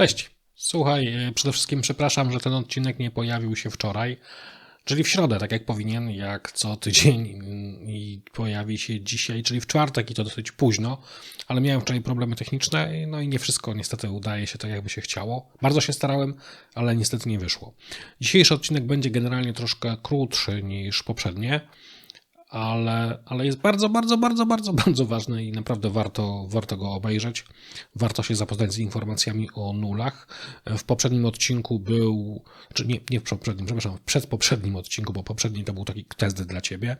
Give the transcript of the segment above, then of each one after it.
Cześć. Słuchaj, e, przede wszystkim przepraszam, że ten odcinek nie pojawił się wczoraj, czyli w środę, tak jak powinien, jak co tydzień i pojawi się dzisiaj, czyli w czwartek i to dosyć późno, ale miałem wczoraj problemy techniczne, no i nie wszystko niestety udaje się tak, jakby się chciało. Bardzo się starałem, ale niestety nie wyszło. Dzisiejszy odcinek będzie generalnie troszkę krótszy niż poprzednie, ale, ale jest bardzo, bardzo, bardzo, bardzo, bardzo ważny i naprawdę warto, warto go obejrzeć. Warto się zapoznać z informacjami o nulach. W poprzednim odcinku był, czy nie, nie w poprzednim, przepraszam, w przedpoprzednim odcinku, bo poprzedni to był taki test dla ciebie,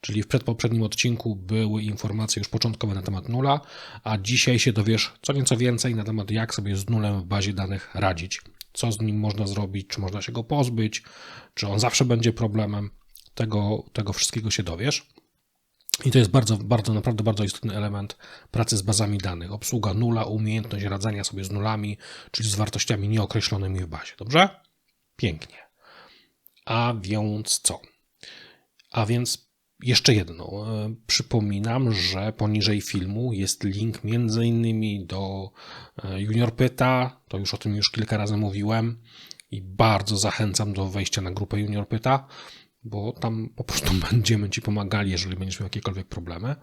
czyli w przedpoprzednim odcinku były informacje już początkowe na temat nula, a dzisiaj się dowiesz co nieco więcej na temat, jak sobie z nulem w bazie danych radzić. Co z nim można zrobić, czy można się go pozbyć, czy on zawsze będzie problemem tego, tego wszystkiego się dowiesz. I to jest bardzo, bardzo, naprawdę bardzo istotny element pracy z bazami danych. Obsługa nula, umiejętność radzenia sobie z nulami, czyli z wartościami nieokreślonymi w bazie. Dobrze? Pięknie. A więc co? A więc jeszcze jedno. E, przypominam, że poniżej filmu jest link między innymi do e, Junior Pyta. To już o tym już kilka razy mówiłem i bardzo zachęcam do wejścia na grupę Junior Pyta bo tam po prostu będziemy Ci pomagali, jeżeli będziesz miał jakiekolwiek problemy.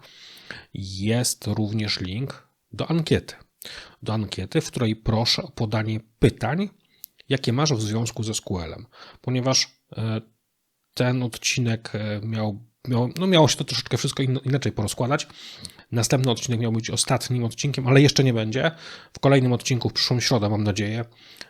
Jest również link do ankiety. Do ankiety, w której proszę o podanie pytań, jakie masz w związku ze SQL-em, ponieważ e, ten odcinek e, miał, miał, no miało się to troszeczkę wszystko inaczej porozkładać. Następny odcinek miał być ostatnim odcinkiem, ale jeszcze nie będzie. W kolejnym odcinku, w przyszłą środę, mam nadzieję,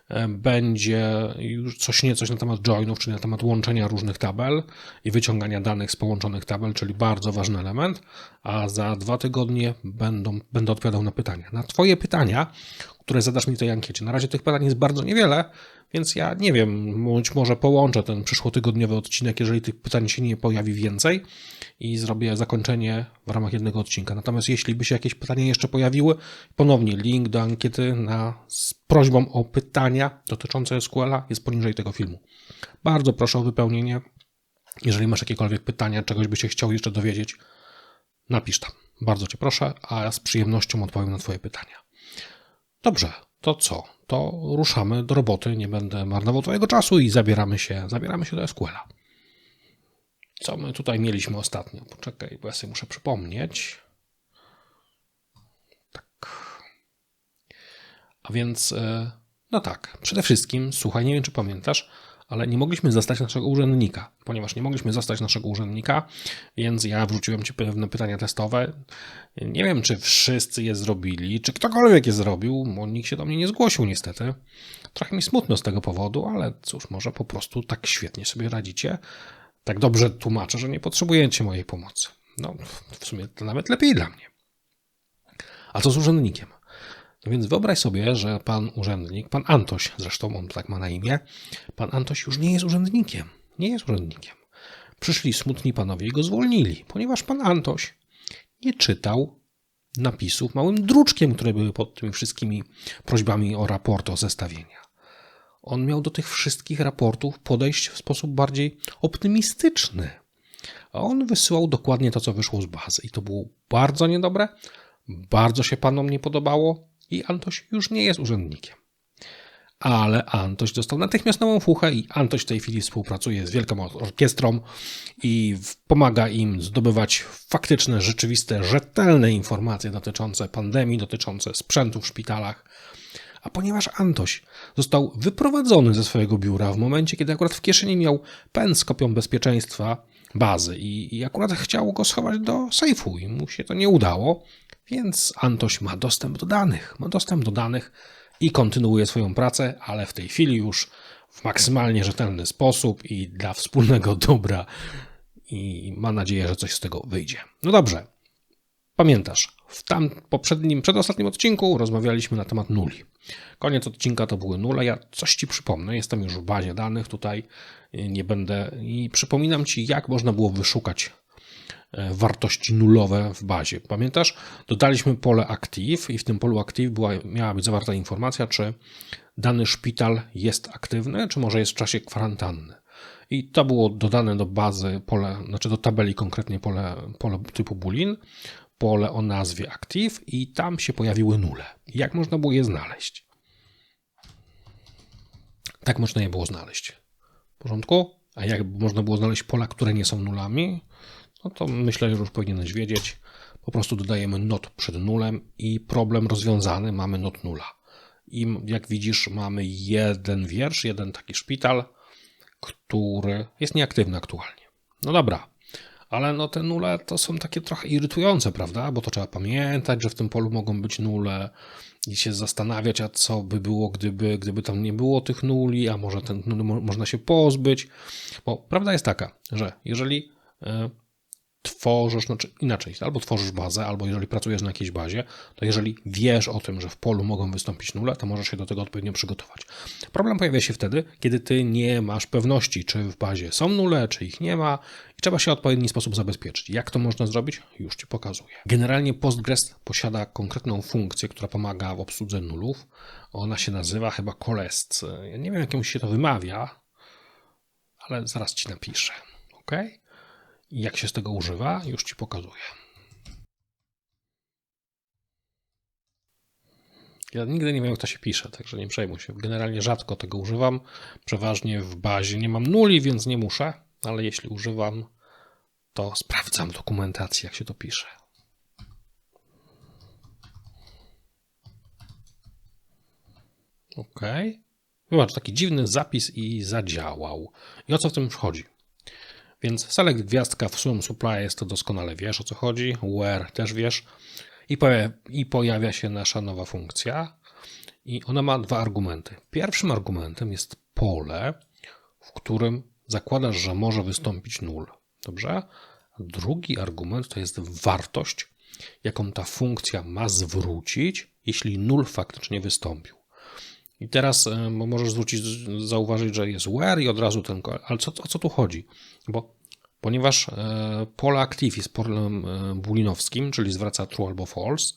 E, będzie już coś niecoś na temat joinów, czyli na temat łączenia różnych tabel i wyciągania danych z połączonych tabel, czyli bardzo ważny element, a za dwa tygodnie będą, będę odpowiadał na pytania. Na Twoje pytania, które zadasz mi w tej ankiecie. Na razie tych pytań jest bardzo niewiele, więc ja nie wiem, być może połączę ten przyszłotygodniowy odcinek, jeżeli tych pytań się nie pojawi więcej i zrobię zakończenie w ramach jednego odcinka. Natomiast jeśli by się jakieś pytania jeszcze pojawiły, ponownie link do ankiety na, z prośbą o pytania dotyczące SQL-a jest poniżej tego filmu. Bardzo proszę o wypełnienie. Jeżeli masz jakiekolwiek pytania, czegoś by się chciał jeszcze dowiedzieć, napisz tam. Bardzo Cię proszę, a ja z przyjemnością odpowiem na Twoje pytania. Dobrze, to co? To ruszamy do roboty, nie będę marnował Twojego czasu i zabieramy się, zabieramy się do SQL-a. Co my tutaj mieliśmy ostatnio? Poczekaj, bo ja sobie muszę przypomnieć. Tak. A więc, e, no tak, przede wszystkim, słuchaj, nie wiem czy pamiętasz, ale nie mogliśmy zostać naszego urzędnika. Ponieważ nie mogliśmy zostać naszego urzędnika, więc ja wrzuciłem Ci pewne pytania testowe. Nie wiem, czy wszyscy je zrobili, czy ktokolwiek je zrobił, bo nikt się do mnie nie zgłosił niestety. Trochę mi smutno z tego powodu, ale cóż, może po prostu tak świetnie sobie radzicie. Tak dobrze tłumaczę, że nie potrzebujecie mojej pomocy. No, w sumie to nawet lepiej dla mnie. A co z urzędnikiem? Więc wyobraź sobie, że pan urzędnik, pan Antoś, zresztą on tak ma na imię, pan Antoś już nie jest urzędnikiem. Nie jest urzędnikiem. Przyszli smutni panowie i go zwolnili, ponieważ pan Antoś nie czytał napisów małym druczkiem, które były pod tymi wszystkimi prośbami o raporty, o zestawienia. On miał do tych wszystkich raportów podejść w sposób bardziej optymistyczny. A on wysyłał dokładnie to, co wyszło z bazy. I to było bardzo niedobre, bardzo się panom nie podobało i Antoś już nie jest urzędnikiem. Ale Antoś dostał natychmiast nową fuchę i Antoś w tej chwili współpracuje z Wielką Orkiestrą i pomaga im zdobywać faktyczne, rzeczywiste, rzetelne informacje dotyczące pandemii, dotyczące sprzętu w szpitalach. A ponieważ Antoś został wyprowadzony ze swojego biura w momencie, kiedy akurat w kieszeni miał pen z kopią bezpieczeństwa bazy i, i akurat chciał go schować do sejfu i mu się to nie udało, więc Antoś ma dostęp do danych, ma dostęp do danych i kontynuuje swoją pracę, ale w tej chwili już w maksymalnie rzetelny sposób i dla wspólnego dobra i mam nadzieję, że coś z tego wyjdzie. No dobrze. Pamiętasz, w tam poprzednim, przedostatnim odcinku rozmawialiśmy na temat nuli. Koniec odcinka to były nule. Ja coś ci przypomnę, jestem już w bazie danych tutaj, nie będę i przypominam ci, jak można było wyszukać E, wartości nulowe w bazie. Pamiętasz? Dodaliśmy pole active i w tym polu active była, miała być zawarta informacja, czy dany szpital jest aktywny, czy może jest w czasie kwarantanny. I to było dodane do bazy pole, znaczy do tabeli konkretnie pole, pole typu boolean, pole o nazwie active i tam się pojawiły nule. Jak można było je znaleźć? Tak można je było znaleźć. W porządku? A jak można było znaleźć pola, które nie są nulami? No to myślę, że już powinieneś wiedzieć. Po prostu dodajemy not przed nulem i problem rozwiązany, mamy not nula. I jak widzisz, mamy jeden wiersz, jeden taki szpital, który jest nieaktywny aktualnie. No dobra, ale no te nule to są takie trochę irytujące, prawda? Bo to trzeba pamiętać, że w tym polu mogą być nule i się zastanawiać, a co by było, gdyby, gdyby tam nie było tych nuli, a może ten nul można się pozbyć. Bo prawda jest taka, że jeżeli e, tworzysz, znaczy inaczej, albo tworzysz bazę, albo jeżeli pracujesz na jakiejś bazie, to jeżeli wiesz o tym, że w polu mogą wystąpić nule, to możesz się do tego odpowiednio przygotować. Problem pojawia się wtedy, kiedy ty nie masz pewności, czy w bazie są nule, czy ich nie ma i trzeba się w odpowiedni sposób zabezpieczyć. Jak to można zrobić? Już Ci pokazuję. Generalnie Postgres posiada konkretną funkcję, która pomaga w obsłudze nulów. Ona się nazywa chyba Colest. Ja nie wiem, jak się to wymawia, ale zaraz Ci napiszę. OK? Jak się z tego używa, już Ci pokazuję. Ja nigdy nie wiem, jak to się pisze, także nie przejmuj się. Generalnie rzadko tego używam. Przeważnie w bazie nie mam nuli, więc nie muszę, ale jeśli używam, to sprawdzam dokumentację, jak się to pisze. OK. Zobacz, taki dziwny zapis i zadziałał. I o co w tym chodzi? Więc select gwiazdka w sum supply jest to doskonale wiesz o co chodzi, where też wiesz i, pojawia, i pojawia się nasza nowa funkcja i ona ma dwa argumenty. Pierwszym argumentem jest pole, w którym zakładasz, że może wystąpić null. Dobrze? Drugi argument to jest wartość, jaką ta funkcja ma zwrócić, jeśli null faktycznie wystąpił. I teraz e, możesz zwrócić, zauważyć, że jest where i od razu ten. Ale co, o co tu chodzi? Bo ponieważ e, pole active jest polem e, booleanowskim, czyli zwraca true albo false,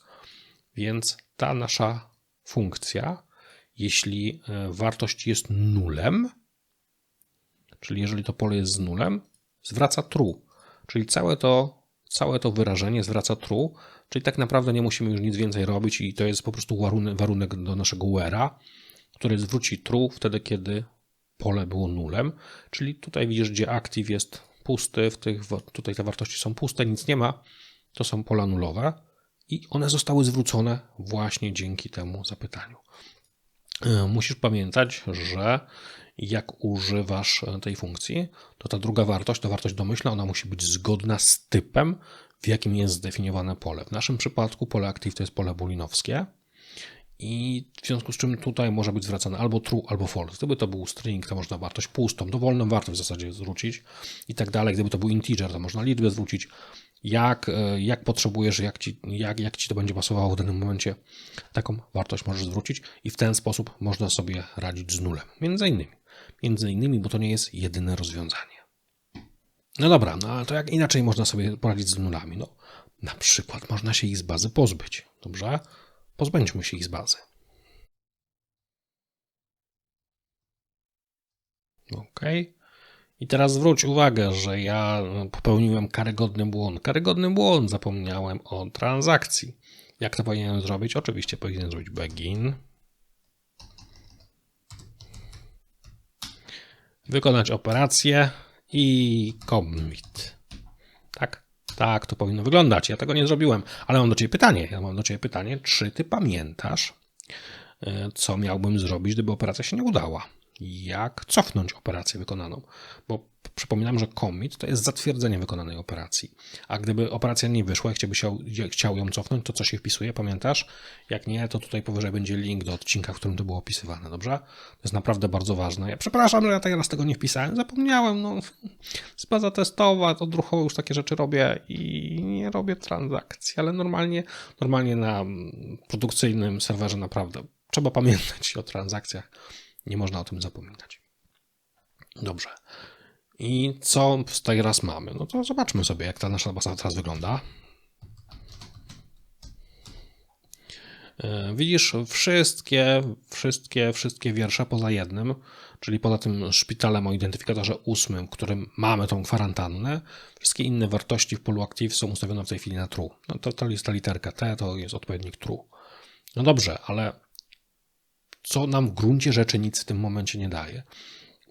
więc ta nasza funkcja, jeśli wartość jest nulem, czyli jeżeli to pole jest z nulem, zwraca true. Czyli całe to, całe to wyrażenie zwraca true, czyli tak naprawdę nie musimy już nic więcej robić i to jest po prostu warunek, warunek do naszego where'a który zwróci true wtedy, kiedy pole było nulem. Czyli tutaj widzisz, gdzie active jest pusty, w tych, tutaj te wartości są puste, nic nie ma, to są pola nulowe i one zostały zwrócone właśnie dzięki temu zapytaniu. E, musisz pamiętać, że jak używasz tej funkcji, to ta druga wartość, ta wartość domyślna, ona musi być zgodna z typem, w jakim jest zdefiniowane pole. W naszym przypadku pole active to jest pole booleanowskie, i w związku z czym tutaj może być zwracane albo true, albo false. Gdyby to był string, to można wartość pustą, dowolną wartość w zasadzie zwrócić i tak dalej. Gdyby to był integer, to można liczbę zwrócić. Jak, e, jak potrzebujesz, jak ci, jak, jak ci to będzie pasowało w danym momencie, taką wartość możesz zwrócić i w ten sposób można sobie radzić z nulem. Między innymi. Między innymi, bo to nie jest jedyne rozwiązanie. No dobra, no ale to jak inaczej można sobie poradzić z nulami? No, na przykład można się ich z bazy pozbyć. Dobrze? Pozbędźmy się ich z bazy. OK. I teraz zwróć uwagę, że ja popełniłem karygodny błąd. Karygodny błąd, zapomniałem o transakcji. Jak to powinienem zrobić? Oczywiście powinienem zrobić begin. Wykonać operację i commit. Tak? Tak to powinno wyglądać. Ja tego nie zrobiłem, ale mam do Ciebie pytanie. Ja mam do Ciebie pytanie, czy Ty pamiętasz, e, co miałbym zrobić, gdyby operacja się nie udała? Jak cofnąć operację wykonaną? Bo przypominam, że commit to jest zatwierdzenie wykonanej operacji. A gdyby operacja nie wyszła, chciałby się, chciał ją cofnąć, to co się wpisuje, pamiętasz? Jak nie, to tutaj powyżej będzie link do odcinka, w którym to było opisywane, dobrze? To jest naprawdę bardzo ważne. Ja przepraszam, że ja teraz tego nie wpisałem, zapomniałem, no. Baza testowa, to odruchowo już takie rzeczy robię i nie robię transakcji, ale normalnie, normalnie na produkcyjnym serwerze naprawdę trzeba pamiętać o transakcjach. Nie można o tym zapominać. Dobrze. I co teraz mamy? No to zobaczmy sobie, jak ta nasza baza teraz wygląda. E, widzisz wszystkie, wszystkie, wszystkie wiersze poza jednym, czyli poza tym szpitalem o identyfikatorze ósmym, w którym mamy tą kwarantannę, wszystkie inne wartości w polu active są ustawione w tej chwili na true. No to, to jest ta literka T, to jest odpowiednik true. No dobrze, ale co nam w gruncie rzeczy nic w tym momencie nie daje,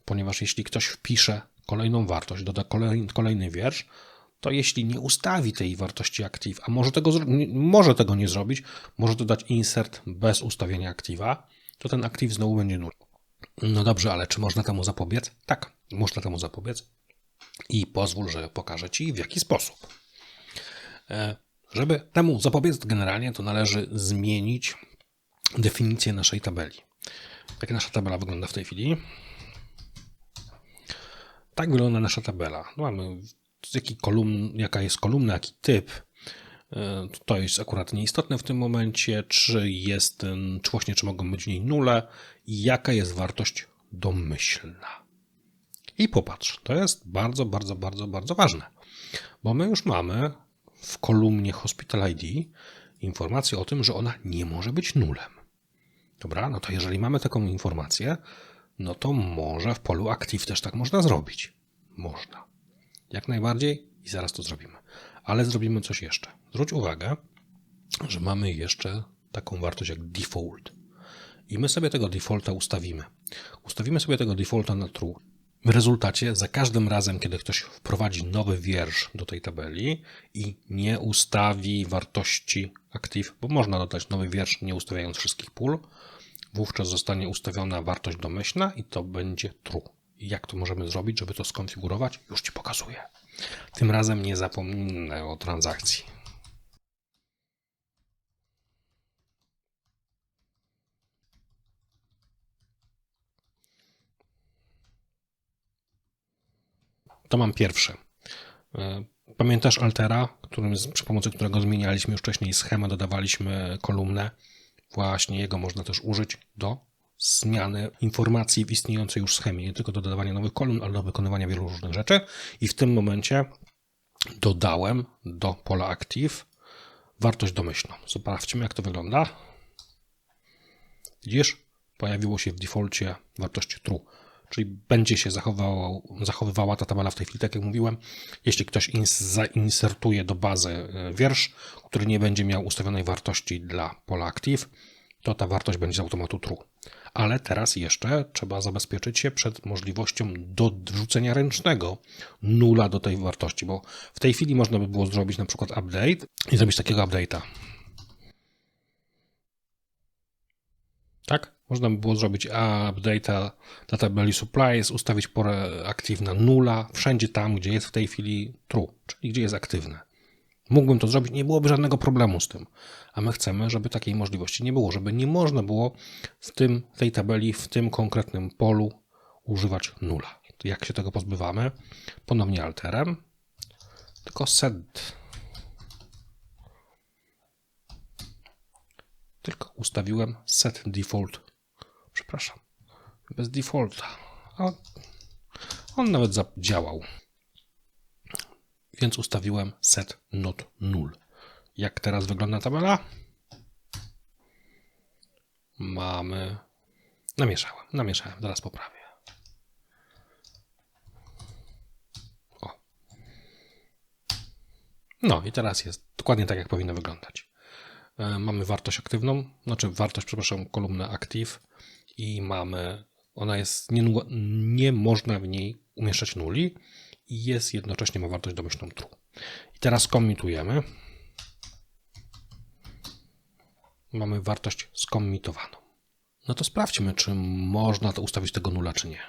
ponieważ jeśli ktoś wpisze kolejną wartość, doda kolej, kolejny wiersz, to jeśli nie ustawi tej wartości active, a może tego, może tego nie zrobić, może dodać insert bez ustawienia aktywa, to ten active znowu będzie nul. No dobrze, ale czy można temu zapobiec? Tak, można temu zapobiec i pozwól, że pokażę Ci w jaki sposób. E, żeby temu zapobiec generalnie, to należy zmienić definicję naszej tabeli. Jak nasza tabela wygląda w tej chwili? Tak wygląda nasza tabela. No mamy jaki kolumn, jaka jest kolumna, jaki typ. E, to jest akurat nieistotne w tym momencie, czy jest, czy właśnie, czy mogą być w niej nule i jaka jest wartość domyślna. I popatrz, to jest bardzo, bardzo, bardzo, bardzo ważne, bo my już mamy w kolumnie Hospital ID informację o tym, że ona nie może być nulem. Dobra, no to jeżeli mamy taką informację, no to może w polu active też tak można zrobić. Można. Jak najbardziej i zaraz to zrobimy. Ale zrobimy coś jeszcze. Zwróć uwagę, że mamy jeszcze taką wartość jak default. I my sobie tego defaulta ustawimy. Ustawimy sobie tego defaulta na true. W rezultacie za każdym razem, kiedy ktoś wprowadzi nowy wiersz do tej tabeli i nie ustawi wartości active, bo można dodać nowy wiersz nie ustawiając wszystkich pól, wówczas zostanie ustawiona wartość domyślna i to będzie true. Jak to możemy zrobić, żeby to skonfigurować? Już Ci pokazuję. Tym razem nie zapomnę o transakcji. To mam pierwsze. E, pamiętasz altera, którym, przy pomocy którego zmienialiśmy już wcześniej schemę, dodawaliśmy kolumnę? Właśnie jego można też użyć do zmiany informacji w istniejącej już schemie, nie tylko do dodawania nowych kolumn, ale do wykonywania wielu różnych rzeczy. I w tym momencie dodałem do pola active wartość domyślną. Sprawdźmy, jak to wygląda. Widzisz? Pojawiło się w defaulcie wartość true czyli będzie się zachowywała ta tabela w tej chwili, tak jak mówiłem. Jeśli ktoś ins zainsertuje do bazy e, wiersz, który nie będzie miał ustawionej wartości dla pola active, to ta wartość będzie z automatu true. Ale teraz jeszcze trzeba zabezpieczyć się przed możliwością dorzucenia ręcznego nula do tej wartości, bo w tej chwili można by było zrobić na przykład update i zrobić takiego update'a. Tak? Można by było zrobić update'a dla tabeli supplies, ustawić porę aktywna nula, wszędzie tam, gdzie jest w tej chwili true, czyli gdzie jest aktywne. Mógłbym to zrobić, nie byłoby żadnego problemu z tym. A my chcemy, żeby takiej możliwości nie było, żeby nie można było w tym, tej tabeli, w tym konkretnym polu używać nula. Jak się tego pozbywamy? Ponownie alterem, tylko set. Tylko ustawiłem set default Przepraszam. Bez defaulta. A on nawet zadziałał. Więc ustawiłem set not null. Jak teraz wygląda tabela? Mamy. Namieszałem, namieszałem, zaraz poprawię. O. No i teraz jest dokładnie tak, jak powinno wyglądać. E, mamy wartość aktywną, znaczy wartość, przepraszam, kolumnę active i mamy, ona jest, nie, nie można w niej umieszczać nuli i jest jednocześnie ma wartość domyślną true. I teraz komitujemy. Mamy wartość skomitowaną. No to sprawdźmy, czy można to ustawić tego nula, czy nie.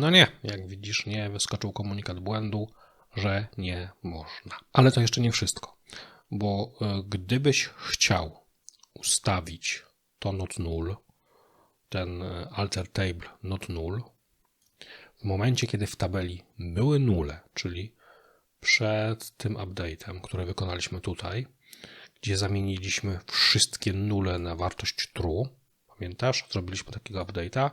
No nie, jak widzisz, nie wyskoczył komunikat błędu, że nie można. Ale to jeszcze nie wszystko, bo e, gdybyś chciał ustawić to not null, ten e, alter table not null, w momencie, kiedy w tabeli były nule, czyli przed tym update'em, który wykonaliśmy tutaj, gdzie zamieniliśmy wszystkie nule na wartość true, pamiętasz? Zrobiliśmy takiego update'a,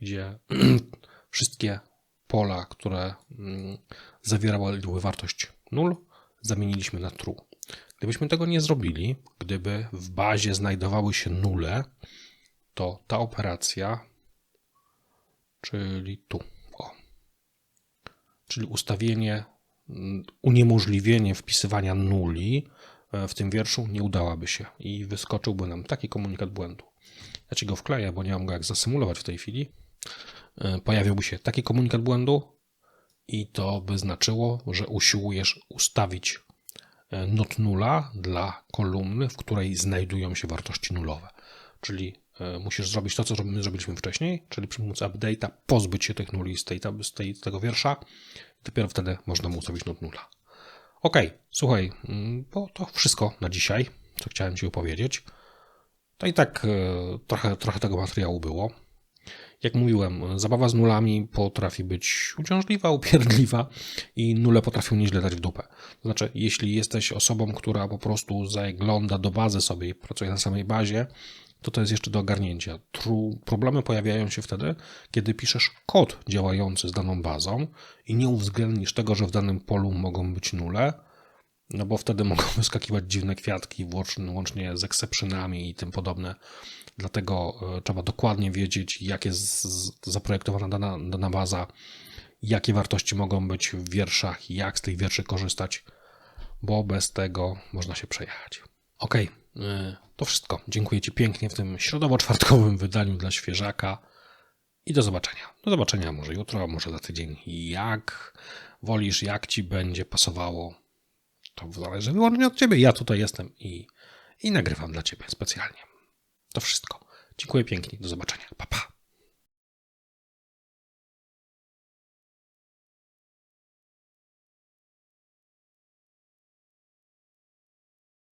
gdzie wszystkie pola, które mm, zawierały wartość 0, zamieniliśmy na true. Gdybyśmy tego nie zrobili, gdyby w bazie znajdowały się nule, to ta operacja, czyli tu, o, czyli ustawienie, mm, uniemożliwienie wpisywania nuli e, w tym wierszu nie udałaby się i wyskoczyłby nam taki komunikat błędu. Ja ci go wkleję, bo nie mam go jak zasymulować w tej chwili. E, Pojawiłby się taki komunikat błędu i to by znaczyło, że usiłujesz ustawić not nula dla kolumny, w której znajdują się wartości nulowe. Czyli e, musisz zrobić to, co my zrobiliśmy wcześniej, czyli przy pomocy update'a pozbyć się tych nuli z, tej, z, tej, tego wiersza. Dopiero wtedy można mu ustawić not nula. Ok, słuchaj, mm, bo to wszystko na dzisiaj, co chciałem Ci opowiedzieć. To i tak e, trochę, trochę tego materiału było. Jak mówiłem, zabawa z nulami potrafi być uciążliwa, upierdliwa i nule potrafią nieźle dać w dupę. To znaczy, jeśli jesteś osobą, która po prostu zagląda do bazy sobie i pracuje na samej bazie, to to jest jeszcze do ogarnięcia. Tru, problemy pojawiają się wtedy, kiedy piszesz kod działający z daną bazą i nie uwzględnisz tego, że w danym polu mogą być nule, no bo wtedy mogą wyskakiwać dziwne kwiatki, łącznie z exceptionami i tym podobne. Dlatego e, trzeba dokładnie wiedzieć, jak jest zaprojektowana dana, dana baza, jakie wartości mogą być w wierszach, jak z tych wierszy korzystać, bo bez tego można się przejechać. Ok, to wszystko. Dziękuję Ci pięknie w tym środowo-czwartkowym wydaniu dla świeżaka i do zobaczenia. Do zobaczenia może jutro, może za tydzień. Jak wolisz, jak Ci będzie pasowało, to zależy wyłącznie od Ciebie. Ja tutaj jestem i, i nagrywam dla Ciebie specjalnie. To wszystko. Dziękuję pięknie. Do zobaczenia. Pa, pa.